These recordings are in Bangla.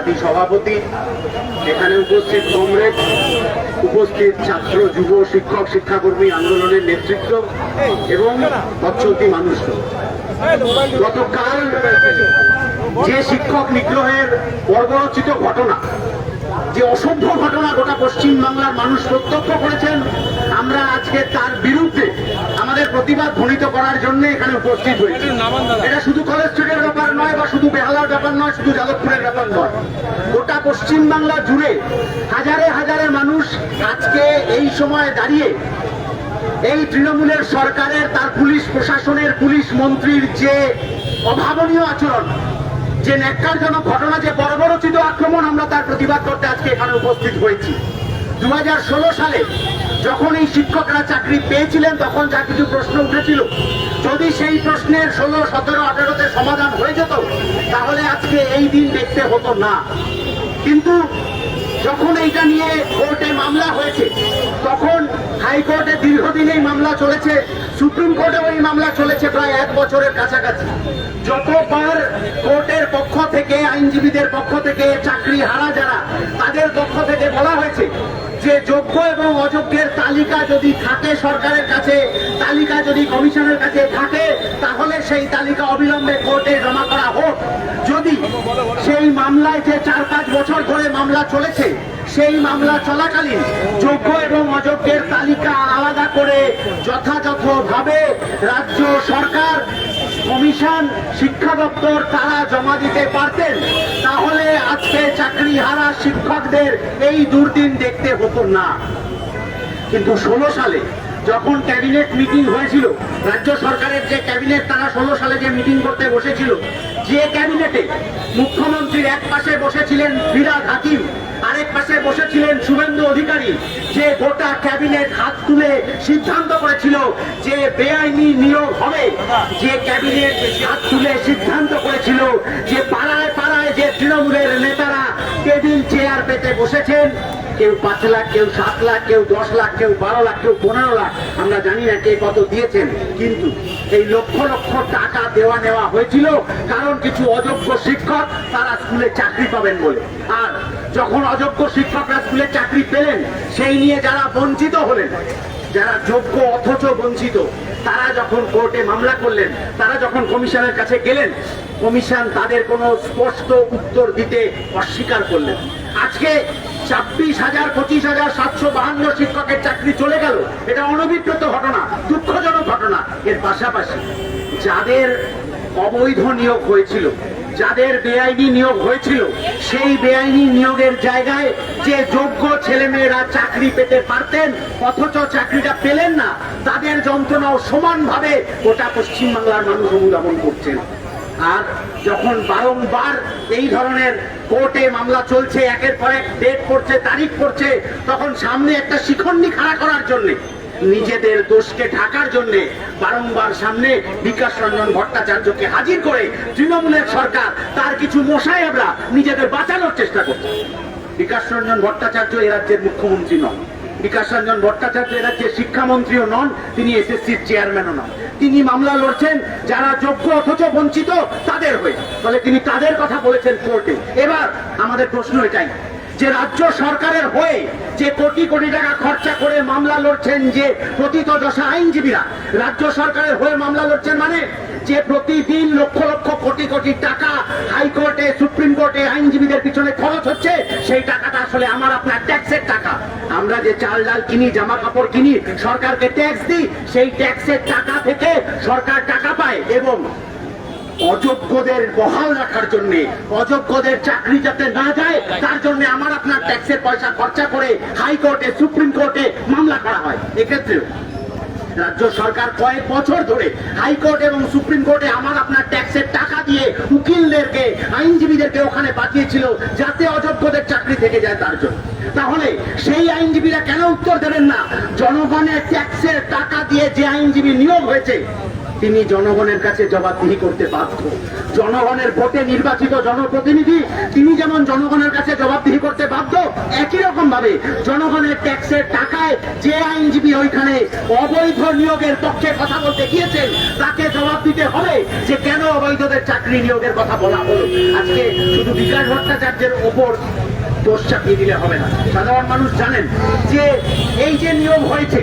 জাতি সভাপতি, এখানে উপস্থিত কংগ্রেস, উপস্থিত ছাত্র, যুব, শিক্ষক, শিক্ষাকর্মী আন্দোলনের নেতৃত্ব এবং পশ্চলতি মানুষ গতকাল যে শিক্ষক নিগ্রহের বর্বরচিত ঘটনা, যে অসভ্য ঘটনা গোটা পশ্চিমবাংলার মানুষ প্রত্যক্ষ করেছেন, আমরা আজকে তার বিরুদ্ধে আমাদের প্রতিবাদ ধ্বনিত করার জন্য এখানে উপস্থিত হয়েছি। এটা শুধু কলেজ স্ট্রিটের ব্যাপার নয় বা শুধু বেহালার ব্যাপার নয় শুধু যাদবপুরের ব্যাপার নয়। গোটা পশ্চিম বাংলা জুড়ে হাজারে হাজারে মানুষ আজকে এই সময় দাঁড়িয়ে এই তৃণমূলের সরকারের তার পুলিশ প্রশাসনের পুলিশ মন্ত্রীর যে অভাবনীয় আচরণ যে ন্যাক্কারজনক ঘটনা যে বর্বরচিত আক্রমণ আমরা তার প্রতিবাদ করতে আজকে এখানে উপস্থিত হয়েছি। দু হাজার ষোলো সালে যখন এই শিক্ষকরা চাকরি পেয়েছিলেন, তখন যা কিছু প্রশ্ন উঠেছিল। যদি সেই প্রশ্নের ষোলো, সতেরো, আঠেরোতে সমাধান হয়ে যেত, তাহলে আজকে এই দিন দেখতে হতো না। কিন্তু যখন এইটা নিয়ে কোর্টে মামলা হয়েছে, তখন হাইকোর্টে দীর্ঘদিন এই মামলা চলেছে, সুপ্রিম কোর্টেও এই মামলা চলেছে প্রায় এক বছরের কাছাকাছি। যতবার কোর্টের পক্ষ থেকে, আইনজীবীদের পক্ষ থেকে চাকরি হারা যারা, তাদের পক্ষ থেকে বলা হয়েছে যে যোগ্য এবং অযোগ্যের তালিকা যদি থাকে সরকারের কাছে, তালিকা যদি কমিশনের কাছে থাকে, তাহলে সেই তালিকা অবিলম্বে কোর্টে জমা করা হোক। যদি সেই মামলায় যে চার পাঁচ বছর ধরে মামলা চলেছে সেই মামলা চলাকালীন যোগ্য এবং অযোগ্যের তালিকা আলাদা করে যথাযথভাবে রাজ্য সরকার, কমিশন, শিক্ষা দপ্তর তারা জমা দিতে পারতেন। তাহলে আজকে চাকরি হারা শিক্ষকদের এই দুর্দিন দেখতে হতো না। কিন্তু ষোলো সালে যখন ক্যাবিনেট মিটিং হয়েছিল, রাজ্য সরকারের যে ক্যাবিনেট, তারা ষোলো সালে যে মিটিং করতে বসেছিল যে ক্যাবিনেটে মুখ্যমন্ত্রীর এক পাশে বসেছিলেন ফিরাদ হাকিম, আরেক পাশে বসেছিলেন শুভেন্দু অধিকারী, যে গোটা ক্যাবিনেট হাত তুলে সিদ্ধান্ত করেছিল যে বেআইনি নিয়োগ হবে। যে ক্যাবিনেট হাত তুলে সিদ্ধান্ত করেছিল যে পাড়ায় পাড়ায় যে তৃণমূলের নেতারা টেবিল চেয়ার পেতে বসেছেন কেউ পাঁচ লাখ, কেউ সাত লাখ, কেউ দশ লাখ, কেউ বারো লাখ, কেউ পনেরো লাখ, আমরা জানি না কে কত দিয়েছেন, কিন্তু এই লক্ষ লক্ষ টাকা দেওয়া নেওয়া হয়েছিল, কারণ কিছু অযোগ্য শিক্ষক তারা স্কুলে চাকরি পাবেন বলে। আর যখন অযোগ্য শিক্ষকরা স্কুলে চাকরি পেলেন, সেই নিয়ে যারা বঞ্চিত হলেন, যারা যোগ্য অথচ বঞ্চিত, তারা যখন কোর্টে মামলা করলেন, তারা যখন কমিশনের কাছে গেলেন, কমিশন তাদের কোনো স্পষ্ট উত্তর দিতে অস্বীকার করলেন। আজকে হাজার, পঁচিশ হাজার, সাতশো বাহান্ন শিক্ষকের চাকরি চলে গেল। এটা অনভিপ্রেত ঘটনা, দুঃখজনক ঘটনা। এর পাশাপাশি যাদের অবৈধ নিয়োগ হয়েছিল, যাদের বেআইনি নিয়োগ হয়েছিল, সেই বেআইনি নিয়োগের জায়গায় যে যোগ্য ছেলেমেয়েরা চাকরি পেতে পারতেন, অথচ চাকরিটা পেলেন না, তাদের যন্ত্রণাও সমানভাবে গোটা পশ্চিমবাংলার মানুষ অনুধাবন করছেন। আর যখন বারংবার এই ধরনের কোর্টে মামলা চলছে, একের পর এক ডেট পড়ছে তারিখ পড়ছে তখন সামনে একটা শিখণ্ডি খাড়া করার জন্যে, নিজেদের দোষকে ঢাকার জন্য, বারংবার সামনে বিকাশ রঞ্জন ভট্টাচার্যকে হাজির করে তৃণমূলের সরকার, তার কিছু মশাইবরা নিজেদের বাঁচানোর চেষ্টা করছে। বিকাশ রঞ্জন ভট্টাচার্য এ রাজ্যের মুখ্যমন্ত্রী নন। বিকাশ রঞ্জন ভট্টাচার্য এ রাজ্যের শিক্ষামন্ত্রীও নন, তিনি এসএসসির চেয়ারম্যানও নন। তিনি মামলা লড়ছেন, যারা যোগ্য অথচ বঞ্চিত তাদের হয়ে। ফলে তিনি তাদের কথা বলেছেন কোর্টে। এবার আমাদের প্রশ্ন এটাই, যে রাজ্য সরকারের হয়ে যে কোটি কোটি টাকা খরচা করে মামলা লড়ছেন যে প্রতীত দশা আইনজীবীরা, রাজ্য সরকারের হয়ে মামলা লড়ছেন মানে যে প্রতিদিন লক্ষ লক্ষ কোটি কোটি টাকা হাইকোর্টে, সুপ্রিম কোর্টে আইনজীবীদের পিছনে খরচ হচ্ছে, সেই টাকাটা আসলে আমার আপনার ট্যাক্সের টাকা। আমরা যে চাল ডাল কিনি, জামা কাপড় কিনি, সরকারকে ট্যাক্স দিই, সেই ট্যাক্সের টাকা থেকে সরকার টাকা পায় এবং অযোগ্যদের বহাল রাখার জন্য, অযোগ্যদের চাকরি যাতে না যায়, তার জন্য আমার আপনার ট্যাক্সের পয়সা খরচা করে হাইকোর্টে, সুপ্রিম কোর্টে মামলা করা হয়। এক্ষেত্রেও রাজ্য সরকার কয়েক বছর ধরে হাইকোর্ট এবং সুপ্রিম কোর্টে আমার আপনার ট্যাক্সের টাকা দিয়ে উকিলদেরকে, আইনজীবীদেরকে ওখানে পাঠিয়েছিল যাতে অযোগ্যদের চাকরি থেকে যায় তার জন্য। তাহলে সেই আইনজীবীরা কেন উত্তর দেবেন না? জনগণের ট্যাক্সের টাকা দিয়ে যে আইনজীবী নিয়োগ হয়েছে তিনি জনগণের কাছে জবাবদিহি করতে বাধ্য। জনগণের ভোটে নির্বাচিত জনপ্রতিনিধি, তিনি যেমন জনগণের কাছে জবাবদিহি করতে বাধ্য, একই রকম ভাবে জনগণের ট্যাক্সের টাকায় যে আইনজীবী ওইখানে অবৈধ নিয়োগের পক্ষে কথা বলতে গিয়েছেন, তাকে জবাব দিতে হবে যে কেন অবৈধদের চাকরি নিয়োগের কথা বলা হলো। আজকে শুধু বিকাশ ভট্টাচার্যের ওপর দোষ চাপিয়ে দিলে হবে না। সাধারণ মানুষ জানেন যে এই যে নিয়োগ হয়েছে,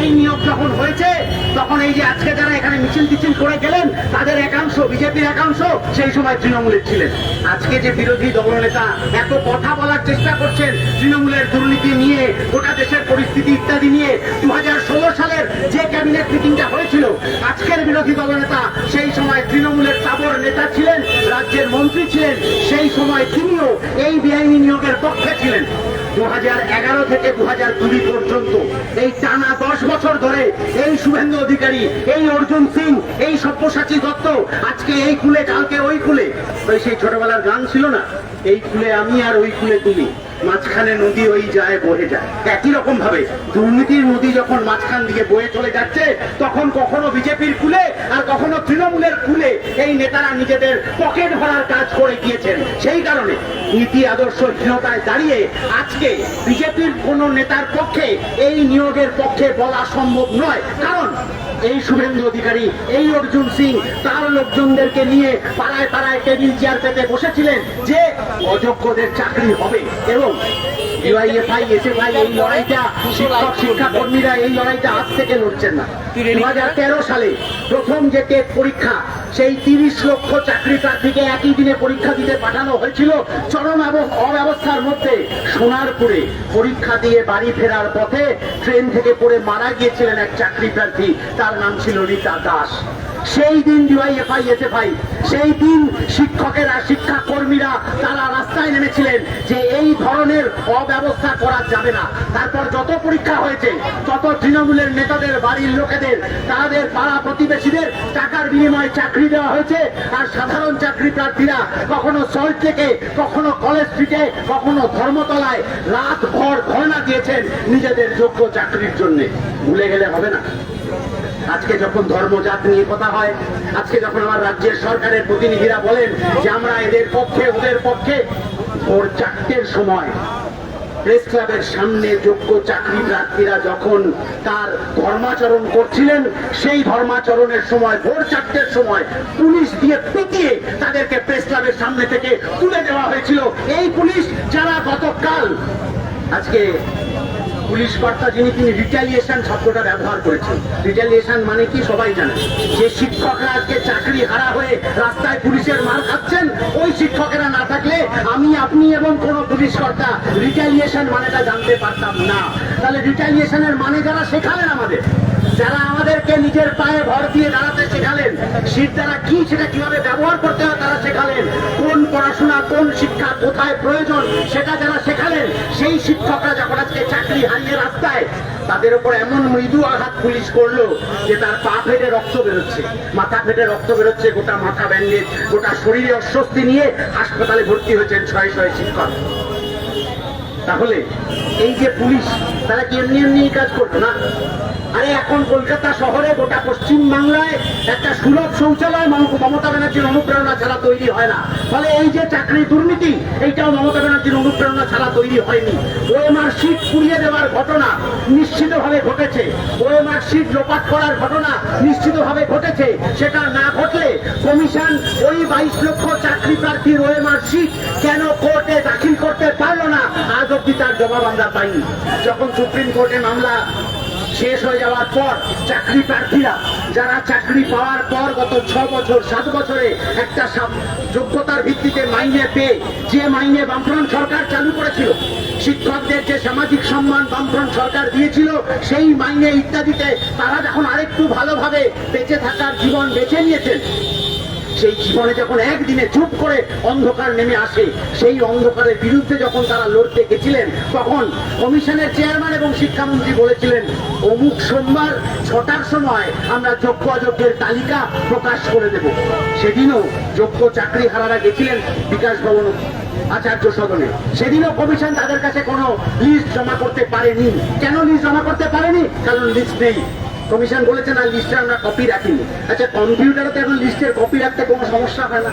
এই নিয়োগ যখন হয়েছে, তখন এই যে আজকে যারা এখানে মিছিল টিছিল করে গেলেন, তাদের একাংশ, বিজেপির একাংশ সেই সময় তৃণমূলের ছিলেন। আজকে যে বিরোধী দলনেতা এত কথা বলার চেষ্টা করছেন, তৃণমূলের দুর্নীতি নিয়ে গোটা দেশের পরিস্থিতি ইত্যাদি নিয়ে দু হাজার ষোলো সালের যে ক্যাবিনেট মিটিংটা আজকের বিরোধী দলনেতা, সেই সময় তৃণমূলের তাবর নেতা ছিলেন, রাজ্যের মন্ত্রী ছিলেন, সেই সময় তিনিও এই বেআইনি নিয়োগের পক্ষে ছিলেন। দু হাজার এগারো থেকে দু পর্যন্ত এই টানা দশ বছর ধরে এই শুভেন্দু অধিকারী, এই অর্জুন সিং, এই সব্যসাচী দত্ত, আজকে এই কুলে, কালকে ওই কুলে। ওই সেই ছোটবেলার গান ছিল না, এই কুলে আমি আর ওই কুলে তুমি মাঝখানে নদী ওই যায় বহে যায়। একই রকম ভাবে দুর্নীতির নদী যখন মাঝখান দিকে বয়ে চলে যাচ্ছে, তখন কখনো বিজেপির কুলে আর কখনো তৃণমূলের কুলে এই নেতারা নিজেদের পকেট ভরার কাজ করে গিয়েছেন। সেই কারণে নীতি আদর্শহীনতায় দাঁড়িয়ে আজকে বিজেপির কোনো নেতার পক্ষে এই নিয়োগের পক্ষে বলা সম্ভব নয়। কারণ এই শুভেন্দু অধিকারী, এই অর্জুন সিং, তার লোকজনদেরকে নিয়ে পাড়ায় পাড়ায় টেবিল চেয়ার পেতে বসেছিলেন যে অযোগ্যদের চাকরি হবে। এবং ডিওয়াইএফআই এসএফআই এই লড়াইটা শিক্ষক শিক্ষা এই লড়াইটা আজ থেকে লড়ছেন না। দু হাজার তেরো সালে প্রথম যে টেট পরীক্ষা সেই তিরিশ লক্ষ চাকরি প্রার্থীকে একই দিনে পরীক্ষা দিতে পাঠানো হয়েছিল চরম অব্যবস্থার মধ্যে। সোনারপুরে পরীক্ষা দিয়ে বাড়ি ফেরার পথে ট্রেন থেকে পড়ে মারা গিয়েছিলেন এক চাকরি প্রার্থী। তার নাম ছিল রীতা দাস। সেই দিন ডিওয়াইএফআই এসএফআই, সেই দিন শিক্ষকেরা শিক্ষা কর্মীরা তারা রাস্তায় নেমেছিলেন যে এই ধরনের অব্যবস্থা করা যাবে না। তারপর যত পরীক্ষা হয়েছে, তত তৃণমূলের নেতাদের, বাড়ির লোকেদের, তাদের পাড়া প্রতিবেশীদের টাকার বিনিময়ে চাকরি দেওয়া হয়েছে। আর সাধারণ চাকরি প্রার্থীরা কখনো সল্ট থেকে কখনো কলেজ স্ট্রিটে, কখনো ধর্মতলায় রাত ভর ধর্ণা দিয়েছেন নিজেদের যোগ্য চাকরির জন্য। ভুলে গেলে হবে না। আজকে যখন ধর্মজাত নিয়ে কথা হয়, আজকে যখন আমার রাজ্যের সরকারের প্রতিনিধিরা বলেন যে আমরা এদের পক্ষে, ওদের পক্ষে, ভোর চারটের সময় প্রেস ক্লাবের সামনে যোগ্য চাকরি প্রার্থীরা যখন তার ধর্মাচরণ করছিলেন, সেই ধর্মাচরণের সময়, ভোর চারটের সময় পুলিশ দিয়ে পিটিয়ে তাদেরকে প্রেস ক্লাবের সামনে থেকে তুলে দেওয়া হয়েছিল। এই পুলিশ যারা গতকাল, আজকে পুলিশ কর্তা যিনি তিনি রিটালিয়েশন শব্দটা ব্যবহার করেছেন। রিটালিয়েশন মানে কি সবাই জানে। যে শিক্ষকরা আজকে চাকরি হারা হয়ে রাস্তায় পুলিশের মার খাচ্ছেন, ওই শিক্ষকেরা না থাকলে আমি, আপনি এবং কোন পুলিশ কর্তা রিটালিয়েশন মানেটা জানতে পারতাম না। তাহলে রিটালিয়েশনের মানে যারা শেখালেন আমাদের, যারা আমাদেরকে নিজের পায়ে ভর দিয়ে দাঁড়াতে শেখালেন শীত দ্বারা কি সেটা কীভাবে ব্যবহার করতে হয় তারা শেখালেন। কোন শিক্ষা কোথায় প্রয়োজন সেটা যারা শেখালেন, সেই শিক্ষকরা যখন আজকে চাকরি হারিয়ে রাস্তায়, তাদের উপর এমন মৃদু আঘাত পুলিশ করল যে তার পা ফেটে রক্ত বেরোচ্ছে। মাথা ফেটে রক্ত বেরোচ্ছে, গোটা মাথা ব্যান্ডেজ গোটা শরীরে অস্বস্তি নিয়ে হাসপাতালে ভর্তি হয়েছেন ছয় ছয় শিক্ষক। তাহলে এই যে পুলিশ, তারা কি এমনি এমনি কাজ করতো না? আরে এখন কলকাতা শহরে গোটা পশ্চিম বাংলায় একটা সুলভ শৌচালয় মমতা ব্যানার্জির অনুপ্রেরণা ছাড়া তৈরি হয় না। ফলে এই যে চাকরি দুর্নীতি, এইটাও মমতা ব্যানার্জির অনুপ্রেরণা ছাড়া তৈরি হয়নি। ওএমআর সিট পুড়িয়ে দেওয়ার ঘটনা নিশ্চিতভাবে ঘটেছে। ওএমআর সিট লোপাট করার ঘটনা নিশ্চিতভাবে ঘটেছে। সেটা না ঘটলে কমিশন ওই বাইশ লক্ষ চাকরি প্রার্থীর ওএমআর সিট কেন জবাব আমরা পাইনি। যখন সুপ্রিম কোর্টে মামলা শেষ হয়ে যাওয়ার পর চাকরি প্রার্থীরা, যারা চাকরি পাওয়ার পর গত ছ বছর, সাত বছরে একটা যোগ্যতার ভিত্তিতে মাইনে পেয়ে যে মাইনে বামফ্রন্ট সরকার চালু করেছিল, শিক্ষকদের যে সামাজিক সম্মান বামফ্রন্ট সরকার দিয়েছিল, সেই মাইনে ইত্যাদিতে তারা যখন আরেকটু ভালোভাবে বেঁচে থাকার জীবন বেছে নিয়েছেন সেই জীবনে যখন একদিনে চুপ করে অন্ধকার নেমে আসে, সেই অন্ধকারের বিরুদ্ধে যখন তারা লড়তে গেছিলেন, তখন কমিশনের চেয়ারম্যান এবং শিক্ষামন্ত্রী বলেছিলেন, অমুক সোমবার ছটার সময় আমরা যোগ্য অযোগ্যের তালিকা প্রকাশ করে দেব। সেদিনও যোগ্য চাকরি হারারা গেছিলেন বিকাশ ভবন আচার্য সদনে। সেদিনও কমিশন তাদের কাছে কোনো লিস্ট জমা করতে পারেনি। কেন লিস্ট জমা করতে পারেনি? কারণ লিস্ট নেই। কমিশন বলেছে না, লিস্টে আমরা কপি রাখিনি। আচ্ছা কম্পিউটারে তো এখন লিস্টের কপি রাখতে কোনো সমস্যা হয় না।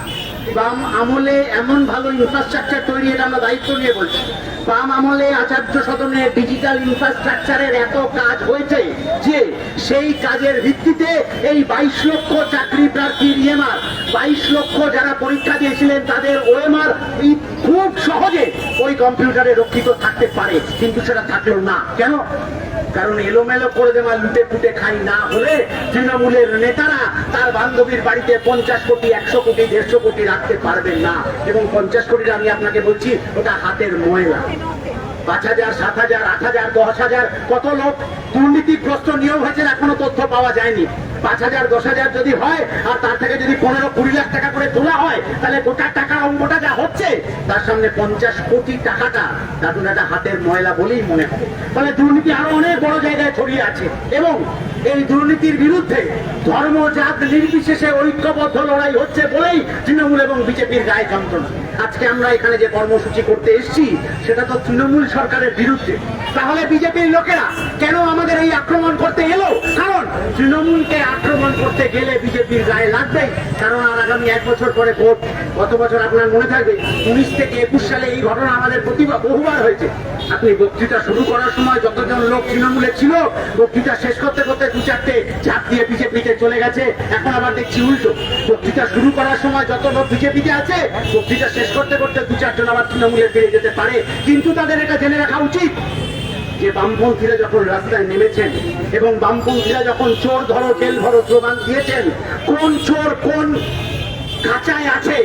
বাম আমলে এমন ভালো ইনফ্রাস্ট্রাকচার তৈরি, এটা আমরা দায়িত্ব নিয়ে বলছি। বাম আমলে আচার্য সদনে ডিজিটাল ইনফ্রাস্ট্রাকচারের এত কাজ হয়েছে যে সেই কাজের ভিত্তিতে এই বাইশ লক্ষ চাকরি প্রার্থীর ইএমআর বাইশ লক্ষ যারা পরীক্ষা দিয়েছিলেন তাদের ওএমআর খুব সহজে ওই কম্পিউটারে রক্ষিত থাকতে পারে, কিন্তু সেটা থাকল না। কেন? কারণ এলোমেলো করে দেওয়া লুটে পুটে খাই না হলে তৃণমূলের নেতারা তার বান্ধবীর বাড়িতে পঞ্চাশ কোটি, একশো কোটি, দেড়শো কোটি রাখতে পারবেন না। এবং পঞ্চাশ কোটিটা আমি আপনাকে বলছি, ওটা হাতের ময়লা। পাঁচ হাজার, সাত হাজার, আট হাজার, দশ হাজার, কত লোক দুর্নীতিগ্রস্ত নিয়োগ হয়েছে এখনও তথ্য পাওয়া যায়নি। পাঁচ হাজার, দশ হাজার যদি হয়, আর তার থেকে যদি পনেরো, কুড়ি লাখ টাকা করে তোলা হয়, তাহলে গোটা টাকার অঙ্কটা যা হচ্ছে, তার সামনে পঞ্চাশ কোটি টাকাটা দাদুন একটা হাতের ময়লা বলেই মনে হবে। ফলে দুর্নীতি আরও অনেক বড় জায়গায় ছড়িয়ে আছে, এবং এই দুর্নীতির বিরুদ্ধে ধর্ম জাত নির্বিশেষে ঐক্যবদ্ধ লড়াই হচ্ছে বলেই তৃণমূল এবং বিজেপির গায়ে যন্ত্রণা। আজকে আমরা এখানে যে কর্মসূচি করতে এসেছি, সেটা তো তৃণমূল সরকারের বিরুদ্ধে। তাহলে বিজেপির লোকেরা কেন আমাদের এই আক্রমণ করতে এলো? কারণ তৃণমূলকে আক্রমণ করতে গেলে বিজেপির গায়ে লাগবেই। কারণ আর আগামী এক বছর পরে ভোট, গত বছর আপনার মনে থাকবে, উনিশ থেকে একুশ সালে এই ঘটনা আমাদের প্রতিভা বহুবার হয়েছে। আপনি বক্তৃতা শুরু করার সময় যতজন লোক তৃণমূলে ছিল, বক্তৃতা শেষ করতে করতে দু চারটে ঝাঁপ দিয়ে বিজেপিতে চলে গেছে। এখন আবার দেখছি উল্টো। বক্তৃতা শুরু করার সময় যত লোক বিজেপিতে আছে, বক্তৃতা শেষ করতে করতে দু চারজন আবার তৃণমূলে ফিরে যেতে পারে। কিন্তু তাদের এটা জেনে রাখা উচিত যে বামপন্থীরা যখন রাস্তায় নেমেছেন এবং বামপন্থীরা যখন চোর ধরো জেল ভরো স্লোগান দিয়েছেন, কোন চোর কোন খাঁচায় আছে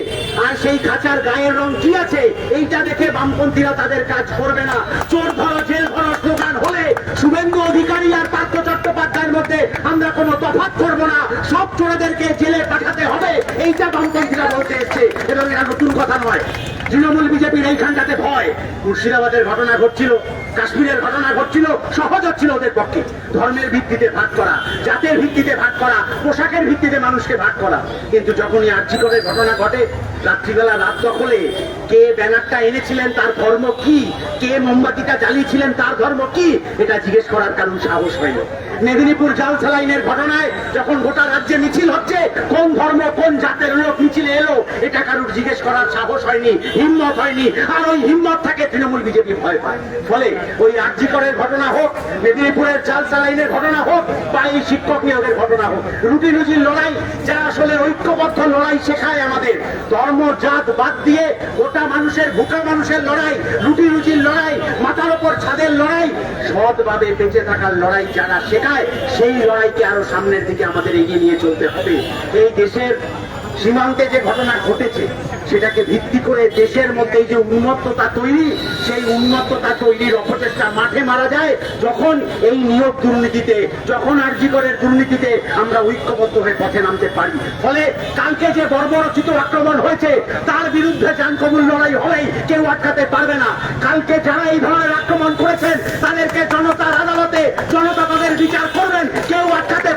আর সেই খাঁচার গায়ের রং কি আছে, এইটা দেখে বামপন্থীরা তাদের কাজ করবে না। চোর ধরো, জেল ভরো স্লোগান হলে শুভেন্দু অধিকারী আর পার্থ চট্টোপাধ্যায়ের মধ্যে আমরা কোনো তফাৎ করব না। সব চোরেদেরকে জেলে পাঠাতে হবে। এইটা বামপন্থীরা বলতে এসছে এবং এটা নতুন কথা নয় তৃণমূল বিজেপির এইখানটাতে ভয়। মুর্শিদাবাদের ঘটনা ঘটছিল। কাশ্মীরের ঘটনা ঘটছিল, সহজ হচ্ছিল ওদের পক্ষে। ধর্মের ভিত্তিতে ভাগ করা, জাতের ভিত্তিতে ভাগ করা, পোশাকের ভিত্তিতে মানুষকে ভাগ করা। কিন্তু যখনই আর্যিকরের ঘটনা ঘটে, রাত্রিবেলা রাত দখলে কে ব্যানারটা এনেছিলেন, তার ধর্ম কি? কে মোমবাতিটা জ্বালিয়েছিলেন, তার ধর্ম কি? এটা জিজ্ঞেস করার কারণ সাহস হইল মেদিনীপুর জাল সালাইনের ঘটনায় যখন গোটা রাজ্যে মিছিল হচ্ছে, কোন ধর্ম, কোন জাতের লোক মিছিলে এলো, এটা কারুর জিজ্ঞেস করার সাহস হয়নি, হিম্মত হয়নি। আর ওই হিম্মত থাকে তৃণমূল বিজেপি ভয় পায়। ফলে ওই আর্যিকরের ঘটনা হোক, মেদিনীপুরের জাল সালাইনের ঘটনা হোক, বা এই শিক্ষক নিয়োগের ঘটনা হোক, রুটি রুজির লড়াই যা আসলে ঐক্যবদ্ধ লড়াই শেখায় আমাদের, ধর্ম, জাত, বাদ দিয়ে গোটা মানুষের ভুকা মানুষের লড়াই, রুটি রুজির লড়াই, মাথার ওপর ছাদের লড়াই, সৎভাবে বেঁচে থাকার লড়াই যারা শেখায়, সেই লড়াইকে আরও সামনের দিকে আমাদের এগিয়ে নিয়ে চলতে হবে। এই দেশের সীমান্তে যে ঘটনা ঘটেছে, সেটাকে ভিত্তি করে দেশের মধ্যে যে উন্মত্ততা তৈরি, সেই উন্মত্ততা তৈরির অপচেষ্টা মাঠে মারা যায়। যখন এই নিয়োগ দুর্নীতিতে, যখন আর্যিকরের দুর্নীতিতে আমরা ঐক্যবদ্ধ হয়ে পথে নামতে পারি। ফলে কালকে যে বর্বরচিত আক্রমণ হয়েছে, তার বিরুদ্ধে জানকবুল লড়াই হলেই কেউ আটকাতে পারবে না। কালকে যারা এই ধরনের আক্রমণ করেছেন, তাদেরকে জনতার আদালতে জনতা তাদের বিচার করবেন, কেউ আটকাতে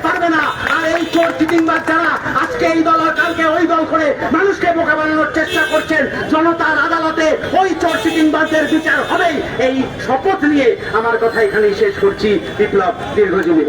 চোর চিটিংবাজ যারা, আজকে এই দল আর কালকে ওই দল করে মানুষকে বোকা বানানোর চেষ্টা করছেন জনতার আদালতে, ওই চোর চিটিংবাদের বিচার হবেই এই শপথ নিয়ে আমার কথা এখানেই শেষ করছি বিপ্লব, দীর্ঘজীবী।